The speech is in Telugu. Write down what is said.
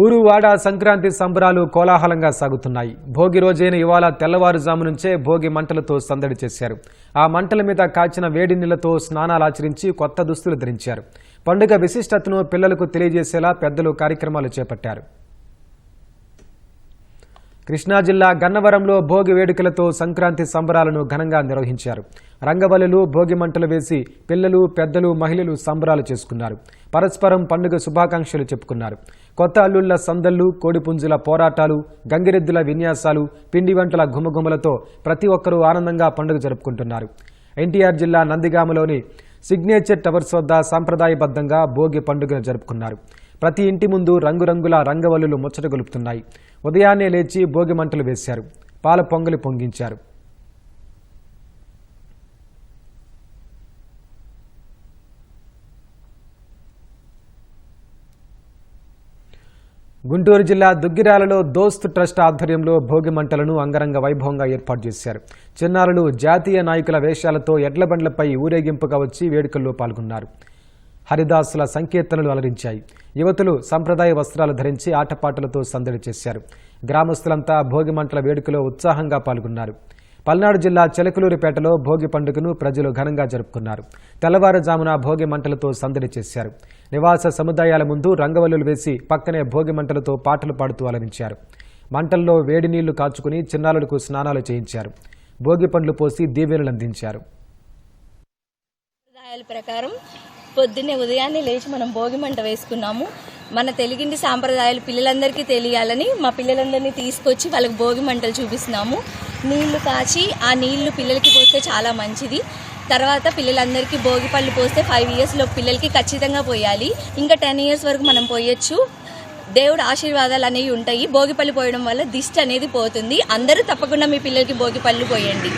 ఊరు వాడ సంక్రాంతి సంబరాలు కోలాహలంగా సాగుతున్నాయి. భోగి రోజైన ఇవాళ తెల్లవారుజాము నుంచే భోగి మంటలతో సందడి చేశారు. ఆ మంటల మీద కాచిన వేడి నీళ్ళతో స్నానాలు ఆచరించి కొత్త దుస్తులు ధరించారు. పండుగ విశిష్టతను పిల్లలకు తెలియజేసేలా పెద్దలు కార్యక్రమాలు చేపట్టారు. కృష్ణా జిల్లా గన్నవరంలో భోగి వేడుకలతో సంక్రాంతి సంబరాలను ఘనంగా నిర్వహించారు. రంగవల్లులు భోగి మంటలు వేసి పిల్లలు పెద్దలు మహిళలు సంబరాలు చేసుకున్నారు. పరస్పరం పండుగ శుభాకాంక్షలు చెప్పుకున్నారు. కొత్త అల్లుళ్ళ సందళ్ళు కోడిపుంజుల పోరాటాలు గంగిరెద్దుల విన్యాసాలు పిండి వంటల గుమగుమలతో ప్రతి ఒక్కరూ ఆనందంగా పండుగ జరుపుకుంటున్నారు. ఎన్టీఆర్ జిల్లా నందిగామలోని సిగ్నేచర్ టవర్స్ వద్ద సాంప్రదాయబద్ధంగా భోగి పండుగను జరుపుకున్నారు. ప్రతి ఇంటి ముందు రంగురంగుల రంగవల్లులు ముచ్చట గొలుపుతున్నాయి. ఉదయాన్నే లేచి భోగి మంటలు వేశారు. పాల పొంగలి పొంగించారు. గుంటూరు జిల్లా దుగ్గిరాలలో దోస్త్ ట్రస్ట్ ఆధ్వర్యంలో భోగి మంటలను అంగరంగ వైభవంగా ఏర్పాటు చేశారు. చిన్నారులు జాతీయ నాయకుల వేషాలతో ఎడ్ల బండ్లపై ఊరేగింపుగా వచ్చి వేడుకల్లో పాల్గొన్నారు. హరిదాసుల సంకీర్తనలు అలరించాయి. యువతులు సంప్రదాయ వస్త్రాలు ధరించి ఆటపాటలతో సందడి చేశారు. గ్రామస్తులంతా భోగి మంటల వేడుకలో ఉత్సాహంగా పాల్గొన్నారు. పల్నాడు జిల్లా చెలకలూరిపేటలో భోగి పండుగను ప్రజలు ఘనంగా జరుపుకున్నారు. తెల్లవారుజామున భోగి మంటలతో సందడి చేశారు. నివాస సముదాయాల ముందు రంగవల్లులు వేసి పక్కనే భోగి మంటలతో పాటలు పాడుతూ అలరించారు. మంటల్లో వేడి నీళ్ళు కాచుకుని చిన్నారులకు స్నానాలు చేయించారు. భోగి పండ్లు పోసి దీవెనలు అందించారు ప్రకారం పొద్దున్నే ఉదయాన్నే లేచి మనం భోగి మంట వేసుకున్నాము. మన తెలుగింటి సాంప్రదాయాలు పిల్లలందరికీ తెలియాలని మా పిల్లలందరినీ తీసుకొచ్చి వాళ్ళకి భోగి మంటలు చూపిస్తున్నాము. నీళ్ళు కాచి ఆ నీళ్ళు పిల్లలకి పోస్తే చాలా మంచిది. తర్వాత పిల్లలందరికీ భోగి పళ్ళు పోస్తే ఫైవ్ ఇయర్స్లో పిల్లలకి ఖచ్చితంగా పోయాలి. ఇంకా టెన్ ఇయర్స్ వరకు మనం పోయొచ్చు. దేవుడు ఆశీర్వాదాలు అనేవి ఉంటాయి. భోగిపల్లి పోయడం వల్ల దిష్టి అనేది పోతుంది. అందరూ తప్పకుండా మీ పిల్లలకి భోగిపళ్ళు పోయండి.